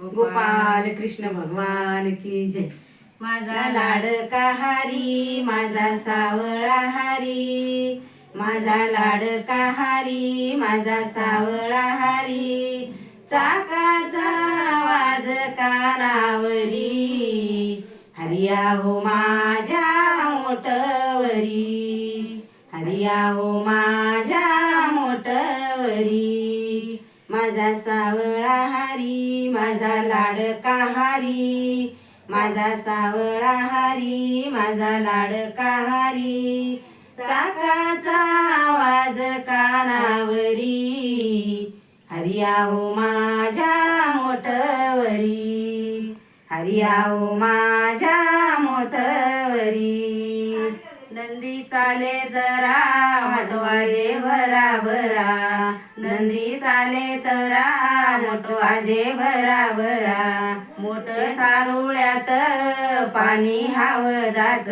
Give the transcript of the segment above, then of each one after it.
गोपाल कृष्ण भगवान की जय. माझा लाडका हारी माझा सावळा हारी. माझा लाडका हारी माझा सावळा हारी. चाकाचा आवाज कानावरी. हरिया हो माझ्या मोठवरी. हरिया हो माझ्या माझा सावळा हारी माझा लाडका हारी? माझा सावळा हारी माझा लाडका हारी? चाकाचा आवाज कानावरी हरिया हो माझ्या मोठवरी. हरिया माझ्या नंदी चाले जरा मोठवाजे भरा भरा नंदी चाले जरा मोठवाजे भरा भरा मोठ थारुळ्यात पाणी हावदात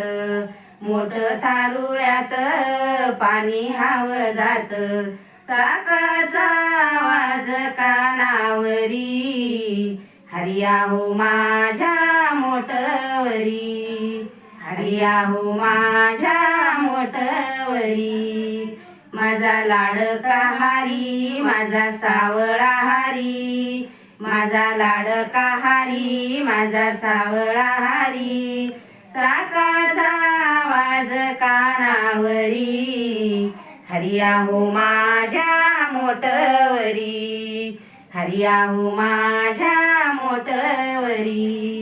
मोठ थारुळ्यात पाणी हावदात चाकाचा आवाज कानावरी हरिया हो माझ्या आहो माझ्या मोठवरी. माझा लाडका हारी माझा सावळा हारी माझा लाडका हारी माझा सावळा हारी चाकाचा आवाज कानावरी. हरिया हो माझ्या मोठवरी. हरिया हो माझ्या मोठवरी.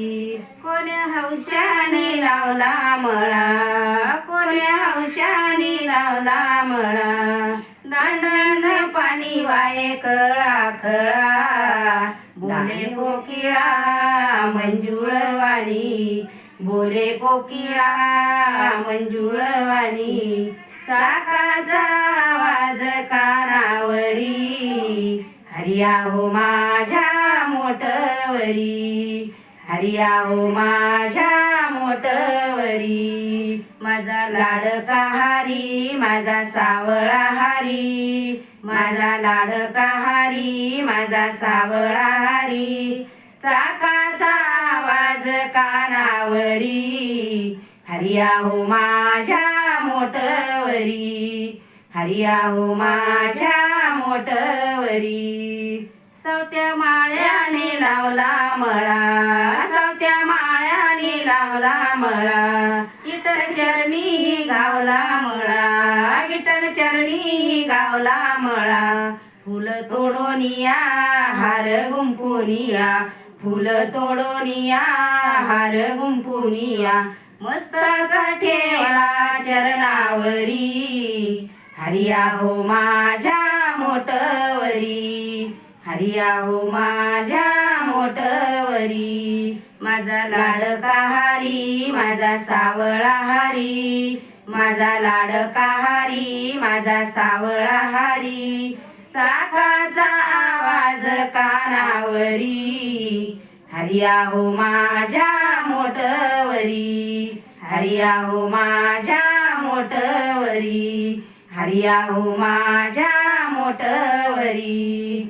हौशाने लावला मळा. कोण्या हौशाने लावला मळा? दांडण पाणी वाये कळा खळा. बोले कोकिळा मंजुळवाणी. बोले कोकिळा मंजुळवाणी. चाकाचा आवाज कानावरी हरिया हो माझ्या मोठवरी हरिया हो माझ्या मोठवरी माझा लाडका हारी माझा सावळा हारी. माझा लाडका हारी माझा सावळा हारी. चाकाचा आवाज कानावरी. हरिया हो माझ्या मोठवरी हरिया हो माझ्या मोठवरी सवत्या माळ्या लावला मळा. सवत्या माळ्याने लावला मळा. विठ्ठल चरणी गावला मळा. विठ्ठल चरणी गावला मळा. फुल तोडोनिया हार गुंपुनिया फुल तोडोनिया हार गुंपुनिया मस्तक ठेवा चरणावरी. हरिया हो माझ्या मोटवरी. हरिया हो माझ्या मोठवरी माझा लाडका हरी माझा सावळा हरी माझा लाडका हरी माझा सावळा हरी चाकाचा आवाज कानावरी. हरिया हो माझ्या मोठवरी हरिया हो माझ्या मोठवरी हरिया हो माझ्या मोठवरी